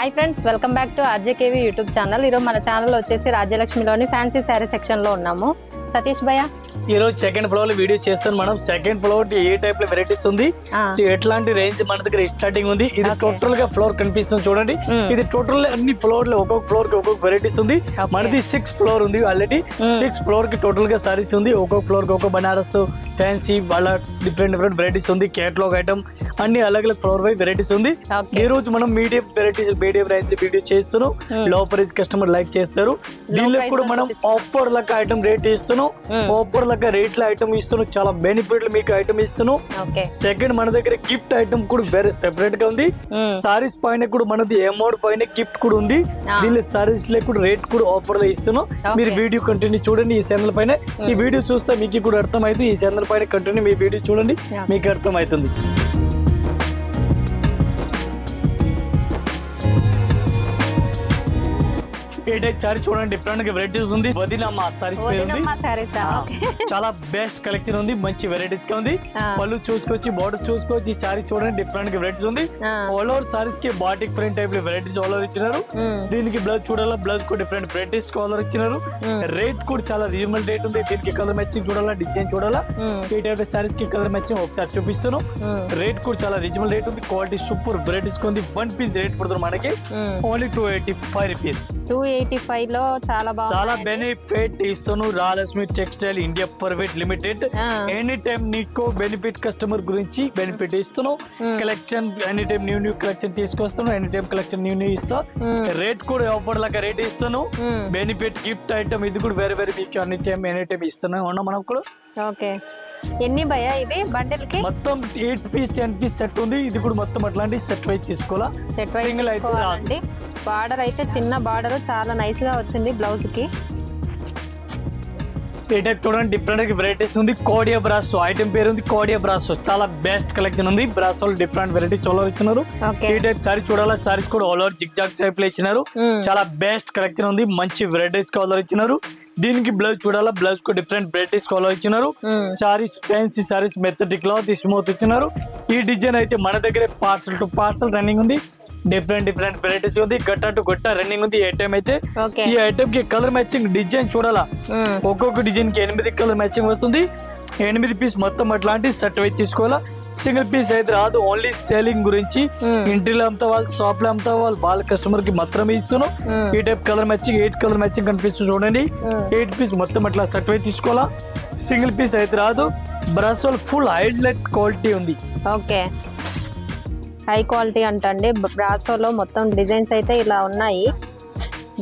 Hi friends welcome back to RJKV YouTube channel ఈరోజు మన channel వచ్చేసి రాజ్యలక్ష్మిలోని ఫ్యాన్సీ శారీ సెక్షన్లో ఉన్నాము. సతీష్ భయ్య ఈ రోజు సెకండ్ ఫ్లోర్లో వీడియో చేస్తాను మనం సెకండ్ ఫ్లోర్ ఏ టైప్లో వెరైటీస్ ఉంది ఎట్లాంటి రేంజ్ మన దగ్గర స్టార్టింగ్ ఉంది ఇది. టోటల్గా ఫ్లోర్ కనిపిస్తుంది చూడండి Mm. ఇది టోటల్ అన్ని ఫ్లోర్లో ఒక్కొక్క ఫ్లోర్కి ఒక్కొక్క వెరైటీస్ ఉంది. మనది సిక్స్ ఫ్లోర్ ఉంది ఆల్రెడీ. సిక్స్ ఫ్లోర్కి టోటల్గా సారీస్ ఉంది ఒక్కొక్క ఫ్లోర్కి ఒక్కొక్క బనారస్ ఫ్యాన్సీ వాళ్ళ డిఫరెంట్ డిఫరెంట్ వెరైటీస్ ఉంది కేటలాగ్ ఐటమ్ అన్ని అలగ్ అలగ్ ఫ్లోర్ వై వెరైటీస్ ఉంది. ఈ రోజు మనం medium varieties medium range video చేస్తున్నాం Mm. Low price customer like చేస్తారు దీనిలో కూడా మనం. ఆఫర్ లెక్క ఐటమ్ రేట్ ఇస్తున్నాం Mm. ఆఫర్ లెక్క రేట్ల ఐటమ్ ఇస్తున్నాం చాలా బెనిఫిట్లు మీకు ఐటమ్ ఇస్తున్నాం ఓకే. సెకండ్ మన దగ్గర గిఫ్ట్ ఐటమ్ కూడా వేరే సెపరేట్గా ఉంది. సారీస్ పైన కూడా మనది అమౌంట్ పైన గిఫ్ట్ కూడా ఉంది. దీనిలో సారీస్ కూడా రేట్ కూడా ఆఫర్లో ఇస్తున్నాం Okay. మీరు వీడియో కంటిన్యూ చూడండి ఈ ఛానల్ పైన. ఈ వీడియో చూస్తే మీకు కూడా అర్థమైంది ఈ ఛానల్ పైన కంటిన్యూ మీ వీడియో చూడండి. మీకు అర్థమవుతుంది టైప్ సారీ చూడండి డిఫరెంట్గా వెరైటీస్ ఉంది వదినమ్మ సారీస్ చాలా బెస్ట్ కలెక్షన్ ఉంది మంచి వెరైటీస్గా ఉంది. పళ్ళు చూసుకోవచ్చు బార్డర్ చూసుకోవచ్చు ఈ సారీ చూడండి డిఫరెంట్గా వెరైటీస్ ఉంది. ఆల్ ఓవర్ సారీస్కి బాటిక్ ప్రింట్ టైప్లో వెరైటీస్ ఆల్ ఓవర్ ఇచ్చినారు. దీనికి బ్లౌజ్ చూడాలా బ్లౌజ్కు డిఫరెంట్ వెరైటీస్ కలర్ ఇచ్చినారు. రేట్ కూడా చాలా రీజనబుల్ రేట్ ఉంది దీనికి కలర్ మ్యాచింగ్ చూడాలా డిజైన్ చూడాలా. ఈ టైప్ సారీస్కి కలర్ మ్యాచింగ్ ఒకసారి చూపిస్తాను. రేట్ కూడా చాలా రీజనబుల్ రేట్ ఉంది క్వాలిటీ సూపర్ వెరైటీస్ ఉంది వన్ పీస్ రేట్ పడుతుంది మనకి. Only two eighty five rupees two eighty ఫైవ్లో చాలా చాలా బాగుంది బెనిఫిట్ ఇస్తాను Rajalakshmi textile India private limited. Any time నీకు బెనిఫిట్ కస్టమర్ గురించి బెనిఫిట్ ఇస్తున్నావు. Collection any time new new collection తీసుకొస్తాను any time collection new new ఇస్తా. రేట్ కూడా ఆఫర్ లాగా రేట్ ఇస్తాను. బెనిఫిట్ గిఫ్ట్ ఐటమ్ ఇది కూడా వేరే వేరే మీకు అన్ని టైం ఎనీ టైం ఇస్తున్నాను ఉన్నా మనం కూడా? ఓకే. ఎన్ని భయ్య ఇవి? బండిల్కి మొత్తం eight piece ten piece set ఉంది. ఇది కూడా మొత్తం అట్లాంటి సెట్ వైజ్ తీసుకోవాలా? సెట్ వైజ్ బార్డర్ అయితే చిన్న బార్డర్ చాలా నైస్గా వచ్చింది బ్లౌజ్కి టైప్ చూడండి డిఫరెంట్ వెరైటీస్ ఉంది. కోడియా బ్రాసో ఐటమ్ పేరు ఉంది కోడియా బ్రాసో చాలా బెస్ట్ కలెక్షన్ ఉంది. Brasso different varieties all over ఇచ్చినారు ఓకే ఈ టైప్ సారీ చూడాలా? సారీస్ కూడా ఆల్ ఓవర్ జిగ్ జాగ్ టైప్లో ఇచ్చినారు. Mm. చాలా బెస్ట్ కలెక్షన్ ఉంది. మంచి వెరైటీస్ కలర్ ఇచ్చినారు. దీనికి బ్లౌజ్ చూడాలా? బ్లౌజ్కు డిఫరెంట్ వెరైటీస్ కలర్ ఇచ్చినారు. సారీస్ ఫ్యాన్సీ సారీస్ మెత్తటి క్లాత్ స్మూత్ ఇచ్చినారు. ఈ డిజైన్ అయితే మన దగ్గర పార్సల్ టు పార్సల్ రన్నింగ్ ఉంది. డిఫరెంట్ డిఫరెంట్ వెరైటీస్ ఉంది. గట్ట టు గట్ట రన్నింగ్ ఉంది. ఈ ఐటమ్ అయితే ఈ ఐటమ్కి కలర్ మ్యాచింగ్ డిజైన్ చూడాలా? Mm. ఒక్కొక్క డిజైన్కి ఎనిమిది కలర్ మ్యాచింగ్ వస్తుంది. ఎనిమిది పీస్ మొత్తం అట్లాంటి సెట్ అయితే తీసుకోవాలా? సింగిల్ పీస్ అయితే రాదు. ఓన్లీ సేలింగ్ గురించి Hmm. ఇంటిలో అమ్ముతా వాళ్ళు షాప్లో అమ్ముతా వాళ్ళు వాళ్ళ కస్టమర్కి మాత్రమే ఇస్తున్నాం. Hmm. ఈ type colour matching eight colour matching కనిపిస్తుంది చూడండి. Hmm. ఎయిట్ పీస్ మొత్తం అట్లా సెట్ అయితే తీసుకోవాలా? సింగిల్ పీస్ అయితే రాదు. బ్రస్టోల్ ఫుల్ హైలైట్ క్వాలిటీ ఉంది. ఓకే హై క్వాలిటీ అంటండి. బ్రాసోలో మొత్తం డిజైన్స్ అయితే ఇలా ఉన్నాయి.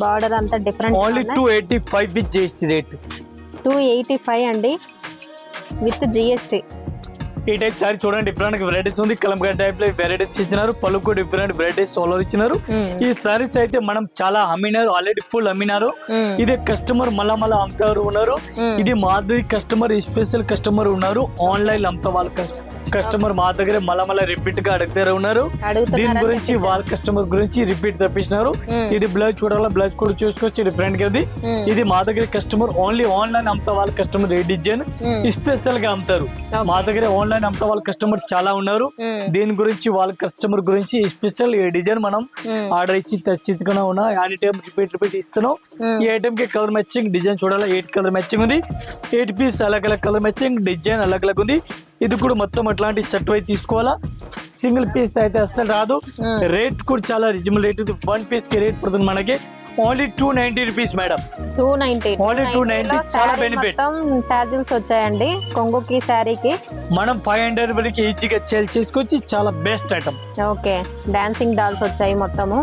బార్డర్ అంతా different only two eighty five piece చేసి రేట్. టూ ఎయిటీ ఫైవ్ అండి. With GST. ఈ టైప్ సారీ చూడండి డిఫరెంట్ వెరైటీస్ ఉంది. కలంకాయ టైప్లో వెరైటీస్ ఇచ్చినారు. పలుకు డిఫరెంట్ వెరైటీస్ సోలో ఇచ్చినారు. ఈ సారీస్ అయితే మనం చాలా అమ్మినారు. ఆల్రెడీ ఫుల్ అమ్మినారు. ఇదే కస్టమర్ మళ్ళా మళ్ళా అమ్ముతారు ఉన్నారు. ఇది మాది కస్టమర్ స్పెషల్ కస్టమర్ ఉన్నారు. ఆన్లైన్ అమ్ముతా వాళ్ళ కస్టమర్ మా దగ్గర మళ్ళా రిపీట్గా అడుగుతారు ఉన్నారు దీని గురించి. వాళ్ళ కస్టమర్ గురించి రిపీట్ తప్పించినారు. ఇది బ్లౌజ్ చూడాలా బ్లౌజ్ కూడా చూసుకోవచ్చు డిఫరెంట్గా. ఇది మా దగ్గర కస్టమర్ ఓన్లీ ఆన్లైన్ అమ్ముతా వాళ్ళ కస్టమర్ ఏ డిజైన్. స్పెషల్గా అమ్ముతారు. మా దగ్గర ఆన్లైన్ అమ్ముతా వాళ్ళ కస్టమర్ చాలా ఉన్నారు. దీని గురించి వాళ్ళ కస్టమర్ గురించి స్పెషల్ ఈ డిజైన్ మనం. ఆర్డర్ ఇచ్చి తెచ్చుకున్నా ఉన్నా యాని టైం రిపీట్ రిపీట్ ఇస్తున్నాం. ఈ ఐటమ్కి కలర్ మ్యాచింగ్ డిజైన్ చూడాలా ఎయిట్ కలర్ మ్యాచింగ్ ఉంది ఎయిట్ పీస్ అలగ్ అలగ్ కలర్ మ్యాచింగ్ డిజైన్ అలగ్ అలగ్ ఉంది ఇది కూడా మొత్తం అట్లాంటి సెట్ అయితే తీసుకోవాలా? సింగిల్ పీస్ అయితే అస్సలు రాదు. రేట్ కూడా చాలా రిజనబుల్ రేట్ వన్ పీస్కి రేట్ పడుతుంది మనకి. Only two ninety rupees madam two ninety Only 290, చాలా benefit. మొత్తం టాజిల్స్ వచ్చాయండి. కొంగుకి శారీకి మనం ఫైవ్ హండ్రెడ్ వరకు ఈజీగా సేల్ చేసుకోవచ్చు చాలా best item okay dancing dolls వచ్చాయి మొత్తము.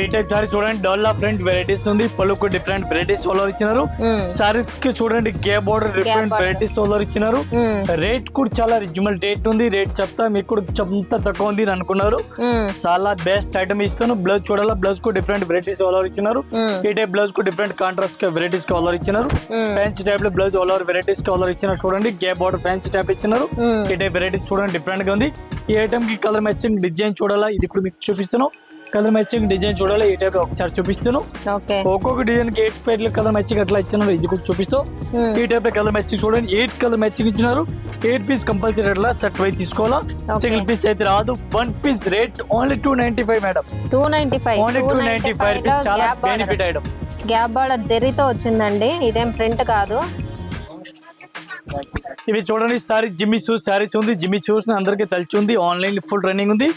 ఈ టైప్ సారీ చూడండి డోల్లా ఫ్రంట్ వెరైటీస్ ఉంది పలుకు డిఫరెంట్ వెరైటీస్ సోలర్ ఇచ్చినారు. సారీస్కి చూడండి గే బోర్డర్ డిఫరెంట్. వెరైటీస్ సోలర్ ఇచ్చినారు. రేట్ కూడా చాలా రిజనబుల్ రేట్ ఉంది రేట్ చెప్తా మీకు కూడా చెంత తక్కువ ఉంది అని అనుకున్నారు. చాలా బెస్ట్ ఐటమ్ ఇస్తాను బ్లౌజ్ చూడాలా బ్లౌజ్కు డిఫరెంట్ వెరైటీస్ ఆల్ ఓవర్ ఇచ్చినారు. ఈ type బ్లౌజ్కు different contrast varieties all over ఇచ్చినారు. ఫ్యాన్సీ టైప్లో blouse all over varieties all over ఇచ్చినారు చూడండి గే బోర్డర్ ఫ్యాన్సీ టైప్ ఇచ్చినారు. ఈ టైప్ వెరైటీస్ చూడండి డిఫరెంట్గా ఉంది ఈ ఐటమ్కి కలర్ మ్యాచింగ్ డిజైన్ చూడాలా ఇది కూడా మీకు చూపిస్తున్నాం కలర్ మ్యాచింగ్ డిజైన్ చూడాలి ఈ టైప్ ఒకసారి చూపిస్తాను ఒక్కొక్క డిజైన్కి ఎయిట్ పేర్ల కలర్ మ్యాచింగ్ అట్లా ఇచ్చినారు ఇది కూడా చూపిస్తూ. Hmm. ఈ టైప్ కలర్ మ్యాచింగ్ చూడండి ఎయిట్ కలర్ మ్యాచింగ్ ఇచ్చినారు. ఎయిట్ పీస్ కంపల్సరీ అట్లా సెట్ వై తీసుకోవాలా. సింగిల్ పీస్ అయితే రాదు one piece rate only two ninety five madam two ninety five only two ninety five చాలా బెనిఫిట్ ఐటమ్ గ్యాప్ బార్డర్ జెరీతో వచ్చిందండి ఇదేం ప్రింట్ కాదు. ఇవి చూడండి సారీ జిమ్మి షూస్ సారీస్ ఉంది జిమ్మి షూస్ అందరికీ తెలిసి ఉంది. ఆన్లైన్ ఫుల్ రన్నింగ్ ఉంది.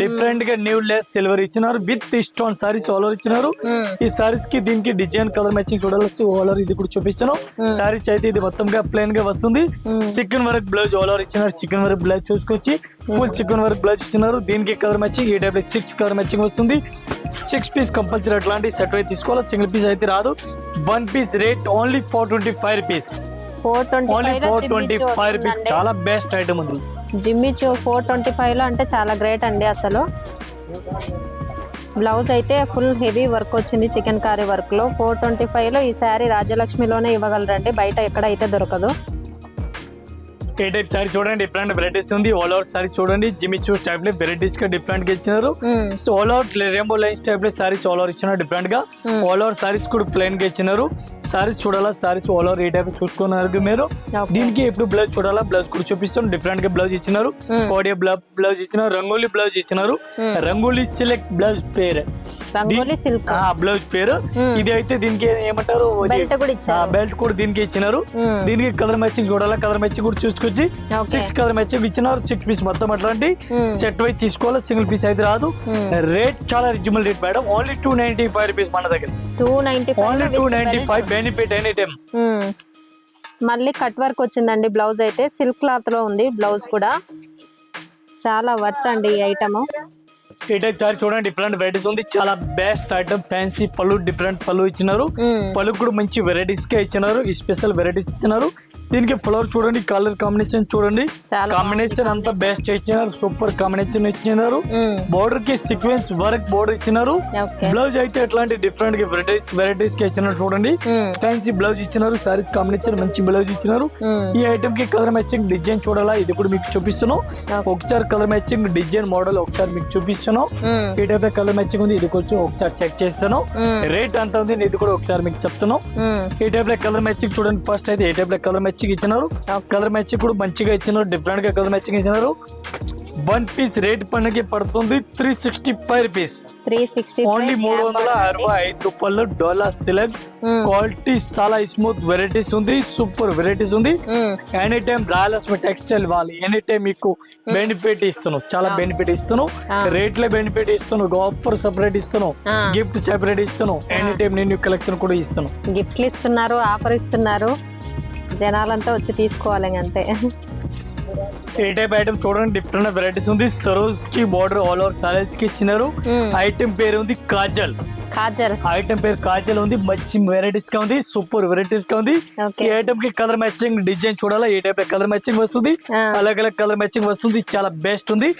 డిఫరెంట్గా న్యూ లెస్ సిల్వర్ ఇచ్చినారు. With stone saris all over ఇచ్చినారు. ఈ సారీస్కి దీనికి డిజైన్ కలర్ మ్యాచింగ్ చూడవచ్చు ఆల్ ఓవర్ ఇది కూడా చూపిస్తాను సారీస్ అయితే ఇది మొత్తం గా ప్లెయిన్గా వస్తుంది. Chicken work blouse all over ఇచ్చినారు. చికెన్ వర్క్ బ్లౌజ్ చూసుకొచ్చి ఫుల్ చికెన్ వర్క్ బ్లౌజ్ ఇచ్చినారు. దీనికి కలర్ మ్యాచింగ్ ఈ టైప్ సిక్స్ కలర్ మ్యాచింగ్ వస్తుంది. సిక్స్ పీస్ కంపల్సరీ అట్లాంటి సెట్ అయితే తీసుకోవాలి? సింగిల్ పీస్ అయితే రాదు. One piece rate only four twenty five rupees four only four twenty five rupees చాలా బెస్ట్ ఐటమ్ ఉంది. జిమ్మి చూ ఫోర్ ట్వంటీ ఫైవ్లో అంటే చాలా గ్రేట్ అండి అసలు. బ్లౌజ్ అయితే ఫుల్ హెవీ వర్క్ వచ్చింది చికెన్ కారీ వర్క్లో. ఫోర్ ట్వంటీ ఫైవ్లో ఈ శారీ రాజ్యలక్ష్మిలోనే ఇవ్వగలరండి. బయట ఎక్కడ అయితే దొరకదు. ఏ టైప్ సారీ చూడండి డిఫరెంట్ వెరైటీస్ ఉంది. ఆల్ ఓవర్ సారీ చూడండి జిమ్మి చూస్ టైప్లో వెరైటీస్గా డిఫరెంట్గా ఇచ్చినారు. So all over rainbow lines టైప్లో సారీస్ ఆల్ ఓవర్ ఇచ్చినారు డిఫరెంట్గా. ఆల్ ఓవర్ సారీస్ కూడా ప్లెయిన్గా ఇచ్చినారు. సారీస్ చూడాలా సారీస్ ఆల్ ఓవర్ ఈ టైప్ చూసుకున్నారు మీరు. దీనికి ఇప్పుడు బ్లౌజ్ చూడాలా బ్లౌజ్ కూడా చూపిస్తాం. డిఫరెంట్గా బ్లౌజ్ ఇచ్చినారు. కోడియా బ్లౌజ్ ఇచ్చినారు రంగోలీ బ్లౌజ్ ఇచ్చినారు. రంగోలీ సిలెక్ట్ బ్లౌజ్ పేరు. బ్లౌజ్ పేరు. ఇది అయితే దీనికి ఏమంటారు? బెల్ట్ కూడా దీనికి ఇచ్చినారు. దీనికి కలర్ మ్యాచింగ్ చూడాలా కలర్ మ్యాచింగ్ కూడా చూసుకొచ్చి Okay. సిక్స్ కలర్ మ్యాచింగ్ ఇచ్చినారు? సిక్స్ పీస్ మొత్తం అట్లాంటి. సెట్ వైజ్ తీసుకోవాలి? సింగిల్ పీస్ అయితే రాదు. రేట్ చాలా reasonable rate madam only two ninety five rupees మన దగ్గర. Only two ninety five benefit any time మళ్ళీ కట్ వర్క్ వచ్చిందండి బ్లౌజ్ అయితే. సిల్క్ క్లాత్లో ఉంది బ్లౌజ్ కూడా. చాలా వర్త్ అండి ఈ ఐటమ్ ఈ టైప్ సారీ చూడండి డిఫరెంట్ వెరైటీస్ ఉంది. చాలా బెస్ట్ ఐటమ్ ఫ్యాన్సీ పళ్ళు డిఫరెంట్ పళ్ళు ఇచ్చినారు. పళ్ళు కూడా మంచి వెరైటీస్గా ఇచ్చినారు. ఈ స్పెషల్ వెరైటీస్ ఇచ్చినారు. దీనికి ఫ్లవర్ చూడండి కలర్ కాంబినేషన్ చూడండి. కాంబినేషన్ అంతా బెస్ట్ ఇచ్చినారు సూపర్ కాంబినేషన్ ఇచ్చినారు. బోర్డర్కి సీక్వెన్స్ వర్క్ బోర్డర్ ఇచ్చినారు. బ్లౌజ్ అయితే ఎట్లాంటి డిఫరెంట్ వెరైటీస్కి ఇచ్చినారు చూడండి. ఫ్యాన్సీ బ్లౌజ్ ఇచ్చినారు సారీస్ కాంబినేషన్ మంచి బ్లౌజ్ ఇచ్చినారు. ఈ ఐటమ్కి కలర్ మ్యాచింగ్ డిజైన్ చూడాలా? ఇది కూడా మీకు చూపిస్తున్నాం. ఒకసారి కలర్ మ్యాచింగ్ డిజైన్ మోడల్ ఒకసారి మీకు చూపిస్తున్నాం. ఈ టైప్ కలర్ మ్యాచింగ్ ఉంది ఇది కొంచెం ఒకసారి చెక్ చేస్తాను రేట్ అంత ఉంది ఇది కూడా ఒకసారి మీకు చెప్తున్నాం. ఈ టైప్లో కలర్ మ్యాచింగ్ చూడండి ఫస్ట్ అయితే ఏ టైప్లో కలర్ మ్యాచింగ్ ఇచ్చినారు. కలర్ మ్యాచింగ్ కూడా మంచిగా ఇచ్చినారు. డిఫరెంట్గా కలర్ మ్యాచింగ్ ఇచ్చినారు. వన్ పీస్ రేట్ పనికి పడుతుంది three sixty five rupees only మూడు వందల అరవై ఐదు రూపాయలు డాలర్ సిలెక్ట్ క్వాలిటీ చాలా స్మూత్ వెరైటీస్ ఉంది. సూపర్ వెరైటీస్ ఉంది. ఎనీ టైం రాయలసీమ టెక్స్టైల్ వాళ్ళు ఎనీ టైం మీకు బెనిఫిట్ ఇస్తున్నావు చాలా బెనిఫిట్ ఇస్తున్నావు రేట్లో బెనిఫిట్ ఇస్తున్నావు ఆఫర్ సపరేట్ ఇస్తున్నావు Ah. గిఫ్ట్ సెపరేట్ ఇస్తున్నావు ఎనీ టైం నేను కలెక్షన్ కూడా ఇస్తున్నావు గిఫ్ట్లు ఇస్తున్నారు ఆఫర్ ఇస్తున్నారు. జనాలంతా వచ్చి తీసుకోవాలి అంతే. ఏ టైప్ ఐటమ్ చూడండి డిఫరెంట్ వెరైటీస్ ఉంది. సరోజ్కి బార్డర్ ఆల్ ఓవర్ సారీస్కి ఇచ్చినారు. ఐటమ్ పేరు ఉంది కాజల్. కాజల్ ఐటమ్ పేరు కాజల్ ఉంది. మంచి వెరైటీస్గా ఉంది. సూపర్ వెరైటీస్గా ఉంది. ఈ ఐటమ్కి కలర్ మ్యాచింగ్ డిజైన్ చూడాలా? ఏ టైప్ కలర్ మ్యాచింగ్ వస్తుంది. అలగ్ అలగ్ కలర్ మ్యాచింగ్ వస్తుంది. చాలా బెస్ట్ ఉంది.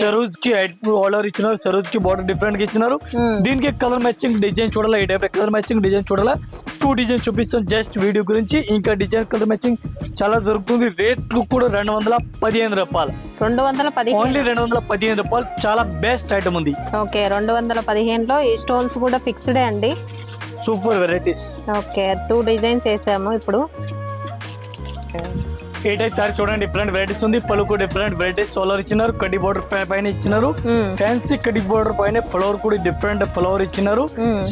సరోజ్కి ఆర్డర్ ఇచ్చినారు. సరోజ్కి బార్డర్ డిఫరెంట్గా ఇచ్చినారు. దీనికి కలర్ మ్యాచింగ్ డిజైన్ చూడాలా? ఏ టైప్ కలర్ మ్యాచింగ్ డిజైన్ చూడాలా? టూ డిజైన్ చూపిస్తాం. జస్ట్ వీడియో గురించి. ఇంకా డిజైన్ కలర్ మ్యాచింగ్ చాలా దొరుకుతుంది. రేట్ కూడా రెండు వందల పదిహేను రూపాయలు. రెండు వందల పదిహేను. ఓన్లీ రెండు వందల పదిహేను రూపాయలు చాలా బెస్ట్ ఐటమ్ ఉంది. ఓకే రెండు వందల పదిహేనులో ఈ స్టోన్స్ కూడా ఫిక్స్డే అండి? Super varieties. Okay two designs వేసాము ఇప్పుడు. ఏ టైప్ సారీ చూడండి డిఫరెంట్ వెరైటీస్ ఉంది. పలుకు డిఫరెంట్ వెరైటీస్ సోలార్ ఇచ్చినారు కడ్డీ బోర్డర్ పైన ఇచ్చినారు. ఫ్యాన్సీ కడ్డీ బోర్డర్ పైన ఫ్లవర్ కూడా డిఫరెంట్ ఫ్లవర్ ఇచ్చినారు.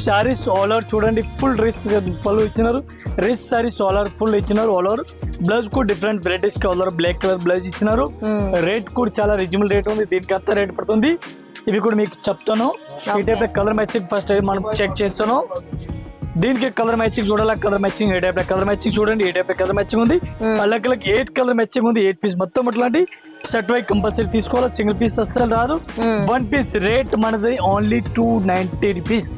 సారీస్ ఆల్ ఓవర్ చూడండి ఫుల్ రిచ్ పళ్ళు ఇచ్చినారు. Rich saris all over full ఇచ్చినారు ఆల్ ఓవర్ బ్లౌజ్ కూడా different వెరైటీస్కి all over black colour blouse ఇచ్చినారు. రేట్ కూడా చాలా రిజనబుల్ రేట్ ఉంది. దీనికి అంత రేట్ పడుతుంది. ఇవి కూడా మీకు చెప్తాను. ఈ టైప్ కలర్ మ్యాచింగ్ ఫస్ట్ మనం చెక్ చేస్తాను. దీనికి కలర్ మ్యాచింగ్ చూడాలి? కలర్ మ్యాచింగ్ ఏ టైప్ కలర్ మ్యాచింగ్ చూడండి ఏ టైప్ కలర్ మ్యాచింగ్ ఉంది. అల్లకి ఎయిట్ కలర్ మ్యాచింగ్ ఉంది ఎయిట్ పీస్ మొత్తం అట్లాంటి సెట్ వై కంపల్సరీ తీసుకోవాలి? సింగిల్ పీస్ అస్సలు రాదు. వన్ పీస్ రేట్ మనది only two ninety rupees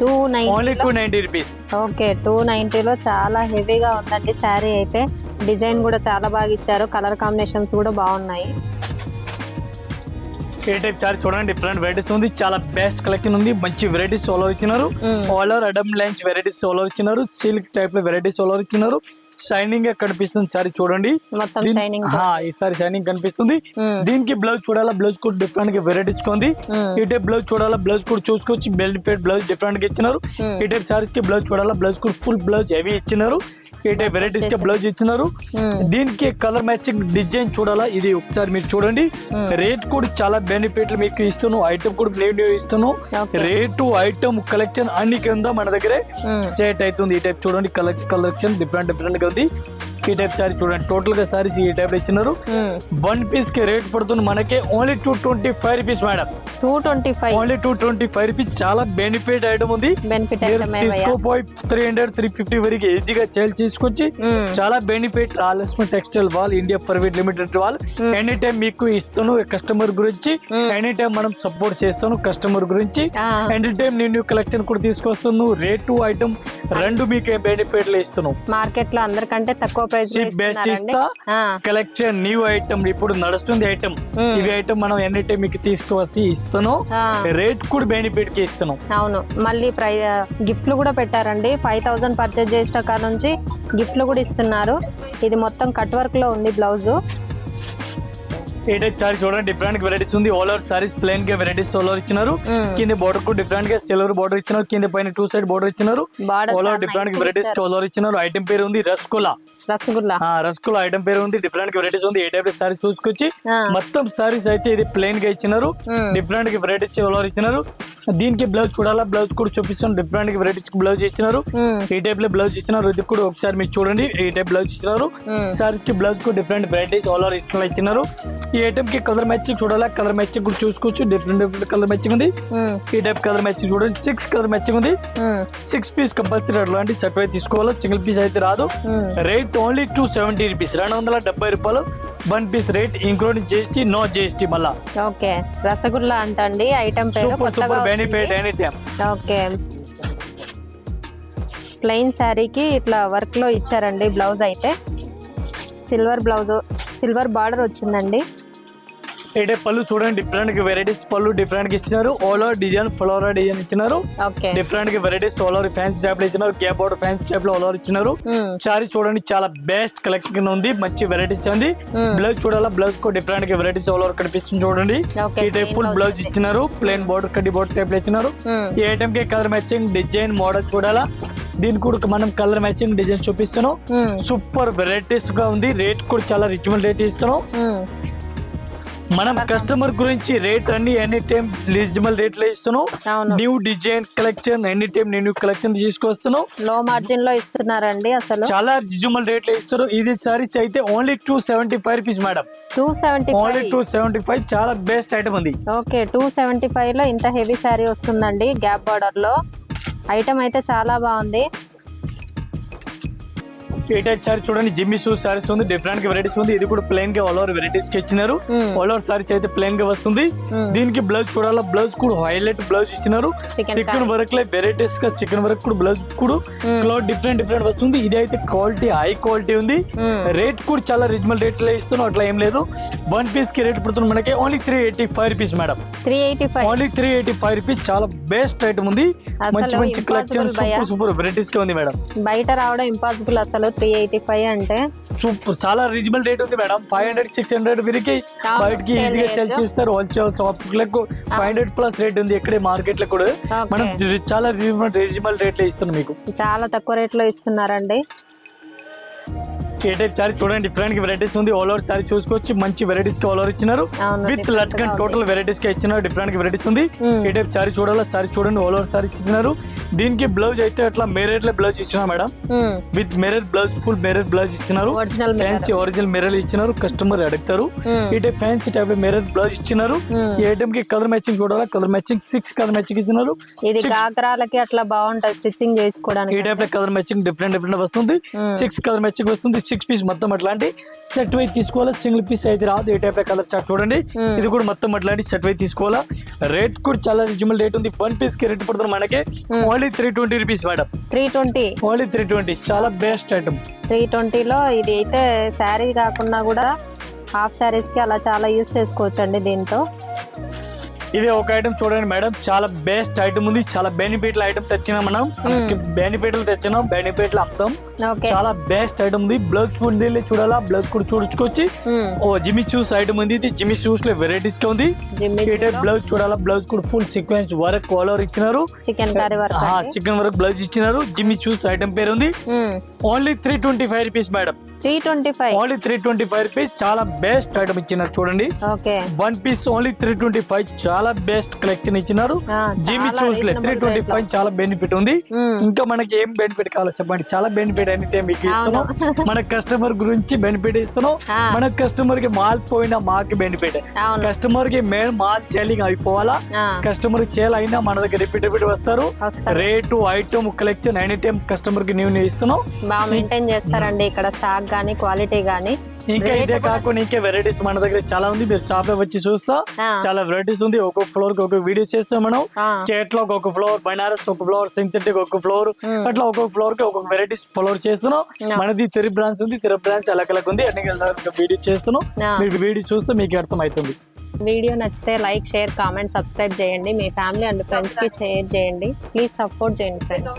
two only two ninety rupees okay two నైన్టీలో చాలా హెవీగా ఉందండి శారీ అయితే. డిజైన్ కూడా చాలా బాగా ఇచ్చారు. కలర్ కాంబినేషన్స్ కూడా బాగున్నాయి. ఏ టైప్ చార్జ్ చూడండి డిఫరెంట్ వెరైటీస్ ఉంది. చాలా బెస్ట్ కలెక్షన్ ఉంది. మంచి వెరైటీస్ సోలో ఇచ్చినారు. ఆల్ ఓవర్ అడమ్ లైన్స్ వెరైటీస్ సోలో ఇచ్చినారు. సిల్క్ టైప్లో వెరైటీస్ సోలో ఇచ్చినారు. షైనింగ్గా కనిపిస్తుంది? సారీ చూడండి. ఈసారి షైనింగ్ కనిపిస్తుంది. దీనికి బ్లౌజ్ చూడాలా? బ్లౌజ్ కూడా డిఫరెంట్గా వెరైటీస్ ఉంది ఈ టైప్ బ్లౌజ్ చూడాలా? బ్లౌజ్ కూడా చూసుకోవచ్చు బెల్ట్ పేట్ బ్లౌజ్ డిఫరెంట్గా ఇచ్చినారు. ఈ టైప్ సారీస్కి బ్లౌజ్ చూడాలా? బ్లౌజ్ కూడా ఫుల్ బ్లౌజ్ హెవీ ఇచ్చినారు. ఈ టైప్ వెరైటీస్కి బ్లౌజ్ ఇచ్చినారు. దీనికి కలర్ మ్యాచింగ్ డిజైన్ చూడాలా? ఇది ఒకసారి మీరు చూడండి. రేట్ కూడా చాలా బెనిఫిట్లు మీకు ఇస్తున్నాను ఐటమ్ కూడా నేను ఇస్తున్నాను Okay. రేటు ఐటమ్ కలెక్షన్ అన్ని కింద మన దగ్గరే సెట్ అవుతుంది. ఈ టైప్ చూడండి. కలెక్షన్ డిఫరెంట్ డిఫరెంట్గా ఉంది ఈ టైప్ సారీ చూడండి. టోటల్గా సారీస్ ఈ టైప్ ఇచ్చినారు. వన్ పీస్కి రేట్ పడుతుంది మనకి. Only two twenty five rupees madam two twenty five only two twenty five rupees చాలా బెనిఫిట్ ఐటమ్ ఉంది తీసుకోపోయి త్రీ హండ్రెడ్ త్రీ ఫిఫ్టీ వరకు ఈజీగా సేల్ చేసుకొచ్చి చాలా బెనిఫిట్ రాలక్ష్మి టెక్స్టైల్ వాల్ ఇండియా ప్రైవేట్ లిమిటెడ్ వాల్ ఎనీ టైం మీకు ఇస్తాను కస్టమర్ గురించి ఎనీ టైం మనం సపోర్ట్ చేస్తాను కస్టమర్ గురించి. ఎనీ టైం నేను కలెక్షన్ కూడా తీసుకొస్తాను రేటు ఐటమ్ రెండు మీకు బెనిఫిట్ ఇస్తున్నాను మార్కెట్లో అందరికంటే తక్కువ ప్రైస్ చీప్ బెస్ట్ ఇస్తా కలెక్షన్ న్యూ ఐటమ్ ఇప్పుడు నడుస్తుంది ఐటమ్ ఇవి ఐటమ్ మనం ఎనీ టైం మీకు తీసుకువచ్చి ఇస్తాను రేట్ కూడా బెనిఫిట్కి ఇస్తున్నాం. అవును. మళ్ళీ ప్రై గిఫ్ట్లు కూడా పెట్టారండి. ఫైవ్ థౌసండ్ పర్చేజ్ చేసిన కాడ నుంచి గిఫ్ట్లు కూడా ఇస్తున్నారు. ఇది మొత్తం కట్ వర్క్లో ఉంది బ్లౌజ్ టైప్ సారీ చూడండి డిఫరెంట్ వెరైటీస్ ఉంది. ఆల్ ఓవర్ సారీస్ ప్లెయిన్గా వెరైటీస్ ఆల్ ఓవర్ ఇచ్చినారు కింద బోర్డర్ కూడా డిఫరెంట్గా సిల్వర్ బోర్డర్ ఇచ్చినారు. కింద పైన టూ సైడ్ బోర్డర్ ఇచ్చినారు. All over different varieties. All over ఇచ్చినారు. ఐటమ్ పేరు ఉంది రసగుల్లా రసగుల్లా ఐటమ్ పేరు ఉంది. డిఫరెంట్ వెరైటీస్ ఉంది. ఏ టైప్ సారీ చూసుకొచ్చి. మొత్తం సారీస్ అయితే ఇది ప్లెయిన్గా ఇచ్చినారు. డిఫరెంట్ వెరైటీస్ ఆల్ ఓవర్ ఇచ్చినారు. దీనికి బ్లౌజ్ చూడాలా? బ్లౌజ్ కూడా చూపిస్తాను డిఫరెంట్ వెరైటీస్ బ్లౌజ్ ఇచ్చినారు ఈ టైప్లో బ్లౌజ్ ఇచ్చినారు. ఇది కూడా ఒకసారి మీరు చూడండి. ఈ టైప్ బ్లౌజ్ ఇచ్చినారు. సారీస్కి బ్లౌజ్ కూడా డిఫరెంట్ వెరైటీస్ ఆల్ ఓవర్ ఇట్లా ఇచ్చినారు. ఈ ఐటమ్కి కలర్ మ్యాచింగ్ చూడాలా? కలర్ మ్యాచింగ్ కూడా చూసుకోవచ్చు. డిఫరెంట్ డిఫరెంట్ కలర్ మ్యాచింగ్ ఉంది. ఈ టైప్ కలర్ మ్యాచింగ్ చూడండి. సిక్స్ కలర్ మ్యాచింగ్ ఉంది. సిక్స్ పీస్ కంపల్సరీ అట్లాంటి సెట్ అయితే తీసుకోవాలి? సింగిల్ పీస్ అయితే రాదు. Rate only two seventy rupees రెండు వందల డెబ్బై రూపాయలు. One piece rate including GST no GST మళ్ళా. ఓకే. రసగుల్లా అంటండి. ఐటమ్ పేరు super super benefit. Any time okay. Plain శారీకి ఇట్లా వర్క్లో ఇచ్చారండి బ్లౌజ్ అయితే. సిల్వర్ బ్లౌజ్ సిల్వర్ బార్డర్ వచ్చిందండి. అంటే పళ్ళు చూడండి డిఫరెంట్ వెరైటీస్ పళ్ళు డిఫరెంట్గా ఇచ్చినారు. ఓవర్ డిజైన్ ఫ్లవర్ డిజైన్ ఇచ్చినారు. డిఫరెంట్గా వెరైటీస్ ఓవర్ ఫ్యాన్సీ టైప్లో ఇచ్చినారు. గ్యాప్ అవుట్ ఫ్యాన్సీ టైప్లో ఓవర్ ఇచ్చినారు. సారీ చూడండి చాలా బెస్ట్ కలెక్షన్ ఉంది. మంచి వెరైటీస్ ఉంది. బ్లౌజ్ చూడాలా? బ్లౌజ్ కూడా డిఫరెంట్గా వెరైటీస్ ఓవర్ కనిపిస్తుంది చూడండి. ఈ టైప్ ఫుల్ బ్లౌజ్. ఇచ్చినారు. ప్లెయిన్ బోర్డర్ కడ్డీ బోర్డర్ టైప్లో ఇచ్చినారు. ఈ ఐటమ్కి కలర్ మ్యాచింగ్ డిజైన్ మోడల్ చూడాలా? దీని కూడా మనం కలర్ మ్యాచింగ్ డిజైన్ చూపిస్తున్నాం. సూపర్ వెరైటీస్గా ఉంది. రేట్ కూడా చాలా రిజనబుల్ రేట్ ఇస్తున్నాం. మనం కస్టమర్ గురించి రేట్ అన్ని ఎనీ టైం రీజనబుల్ రేట్లో ఇస్తున్నాం. New design collection any time new collection తీసుకొస్తున్నాం. లో మార్జిన్లో ఇస్తున్నారండి అసలు. చాలా రిజనబుల్ రేట్లో ఇస్తారు ఇది సారీస్ అయితే only two seventy five rupees madam two seventy only two seventy five చాలా బెస్ట్ ఐటమ్ ఉంది. ఓకే టూ సెవెంటీ ఫైవ్లో ఇంత హెవీ శారీ వస్తుందండి గ్యాప్ బార్డర్లో. ఐటమ్ అయితే చాలా బాగుంది. టైప్ సారీ చూడండి జిమ్మి షూ సారీస్ ఉంది డిఫరెంట్గా వెరైటీస్ ఉంది. ఇది కూడా ప్లెయిన్గా ఆల్ ఓవర్ వెరైటీస్కి ఇచ్చినారు. ఆల్ ఓవర్ సారీస్ అయితే ప్లెయిన్గా వస్తుంది. దీనికి బ్లౌజ్ చూడాలా? బ్లౌజ్ కూడా హైలైట్ బ్లౌజ్ ఇచ్చినారు. చికెన్ వర్క్లో వెరైటీస్గా చికెన్ వర్క్ కూడా బ్లౌజ్ కూడా క్లాత్ డిఫరెంట్ డిఫరెంట్ వస్తుంది. ఇది అయితే క్వాలిటీ హై క్వాలిటీ ఉంది. రేట్ కూడా చాలా రిజనబుల్ రేట్లో ఇస్తున్నాం. అట్లా ఏం లేదు. వన్ పీస్కి రేట్ పడుతుంది మనకి only three eighty five rupees madam three eighty five only three eighty five rupees చాలా బెస్ట్ ఐటమ్ ఉంది. మంచి మంచి కలెక్షన్. సూపర్ సూపర్ వెరైటీస్గా ఉంది మేడం బయట రావడం ఇంపాసిబుల్ అసలు. త్రీ ఎయిటీ ఫైవ్ అంటే? సూపర్ చాలా రీజనబుల్ రేట్ ఉంది madam. Five hundred six hundred వరకు బయటకి ఈజీగా సెల్. చేస్తారు. హోల్సేల్ షాప్లకు ఫైవ్ హండ్రెడ్ ప్లస్ రేట్ ఉంది ఎక్కడే మార్కెట్లో కూడా. మనం చాలా రీజనబుల్ రేట్లో ఇస్తున్నాం మీకు. చాలా తక్కువ రేట్లో ఇస్తున్నారండి. ఏ టైప్ సారీ చూడండి డిఫరెంట్ వెరైటీస్ ఉంది. ఆల్ ఓవర్ సారీ చూసుకోవచ్చు. మంచి వెరైటీస్కి ఆల్ ఓవర్ ఇచ్చినారు. విత్ లట్కన్ టోటల్ వెరైటీస్కి ఇచ్చినారు. డిఫరెంట్ వెరైటీస్ ఉంది. ఏ టైప్ సారీ చూడాలా? సారీ చూడండి. ఆల్ ఓవర్ సారీ ఇచ్చినారు. దీనికి బ్లౌజ్ అయితే అట్లా మేరేట్లో బ్లౌజ్ ఇచ్చినా madam. With mirror blouse full mirror blouse ఇచ్చినారు. ఫ్యాన్సీ ఒరిజినల్ మెరల్ ఇచ్చినారు. కస్టమర్ అడుగుతారు. ఈ type fancy type mirror blouse ఇచ్చినారు. ఈ ఐటమ్కి కలర్ మ్యాచింగ్ చూడాలా? Colour matching six colour matching ఇచ్చినారు. ఇది గాగ్రాలకి అట్లా బాగుంటది స్టిచ్చింగ్ ఈ చేసుకోవడానికి టైప్లో కలర్ మ్యాచింగ్ డిఫరెంట్ డిఫరెంట్ వస్తుంది. సిక్స్ కలర్ మ్యాచింగ్ వస్తుంది. సిక్స్ పీస్ మొత్తం అట్లాంటి సెట్ వైజ్ తీసుకోవాలా? సింగిల్ పీస్ అయితే రాదు. ఈ టైప్ కలర్ చార్ట్ చూడండి. ఇది కూడా మొత్తం అట్లాంటి సెట్ వైజ్ తీసుకోవాలా? రేట్ కూడా చాలా రిజనబుల్ రేట్ ఉంది. వన్ పీస్కి రేట్ పడుతుంది మనకి. Only three twenty rupees madam three twenty only three twenty చాలా బెస్ట్ ఐటమ్ త్రీ ట్వంటీలో ఇది అయితే శారీ కాకుండా కూడా హాఫ్ శారీస్కి అలా చాలా యూస్ చేసుకోవచ్చు అండి దీంతో. ఇది ఒక ఐటమ్ చూడండి మేడం. చాలా బెస్ట్ ఐటమ్ ఉంది. చాలా బెనిఫిట్ ఐటమ్ తెచ్చినాం మనం. బెనిఫిట్లు తెచ్చినాం. బెనిఫిట్లు అర్థం. చాలా బెస్ట్ ఐటమ్ ఉంది. బ్లౌజ్ చూడండి చూడాలా? బ్లౌజ్ కూడా చూడొచ్చుకోవచ్చు ఓ జిమ్మి షూస్ ఐటమ్ ఉంది. ఇది జిమ్మి షూస్లో వెరైటీస్గా ఉంది. బ్లౌజ్ చూడాలా? బ్లౌజ్ కూడా ఫుల్ సీక్వెన్స్ వర్క్ కలర్ ఇచ్చినారు. చికెన్ చికెన్ వర్క్ బ్లౌజ్ ఇచ్చినారు. జిమ్మి షూస్ ఐటమ్ పేరు ఉంది. Only three twenty five rupees madam three twenty five only three twenty five rupees చాలా బెస్ట్ ఐటమ్ ఇచ్చినారు చూడండి. Okay one piece only three twenty five చాలా best collection ఇచ్చినారు. Jimmy చాలా Choos three twenty లో. Five చాలా బెనిఫిట్ ఉంది. మ్మ్. ఇంకా మనకి ఏం బెనిఫిట్ కావాలో చెప్పండి. చాలా బెనిఫిట్ అయితే మీకు ఇస్తున్నాం. మన కస్టమర్ గురించి బెనిఫిట్ ఇస్తున్నాం. మన కస్టమర్కి మాల్ పోయినా మాకు బెనిఫిట్ కస్టమర్కి మెయిన్ మాల్ సేలింగ్ అయిపోవాలా? కస్టమర్ చేయాలి అయినా మన దగ్గర రిపీట్ రిపీట్ వస్తారు. Rate item collection any time కస్టమర్కి న్యూ ఇస్తున్నాం. బాగా మెయింటైన్ చేస్తారండి. ఇక్కడ స్టాక్ గానీ క్వాలిటీ గానీ. ఇంకా ఇదే కూడా- కాకుండా ఇంకా వెరైటీస్ మన దగ్గర చాలా ఉంది. మీరు షాప్లో వచ్చి చూస్తా. చాలా వెరైటీస్ ఉంది. ఒక్కొక్క ఫ్లోర్కి ఒక్కొక్క వీడియో చేస్తాం మనం. కేట్లో ఒక్కొక్క ఫ్లోర్ బనారస్ ఒక ఫ్లోర్ సింథెటిక్ ఒక ఫ్లోర్ అట్లా ఒక్కొక్క ఫ్లోర్కి ఒక్కొక్క వెరైటీస్ ఫ్లోర్ చేస్తున్నాం. మనది తిరి బ్రాంచ్ ఉంది తిరి బ్రాంచ్ అలగ్ ఉంది. అన్ని వీడియో చేస్తున్నాం. మీకు వీడియో చూస్తే మీకు అర్థం అవుతుంది వీడియో నచ్చితే లైక్ షేర్ కామెంట్ సబ్స్క్రైబ్ చేయండి. మీ ఫ్యామిలీ అండ్ ఫ్రెండ్స్కి షేర్ చేయండి. ప్లీజ్ సపోర్ట్ చేయండి ఫ్రెండ్స్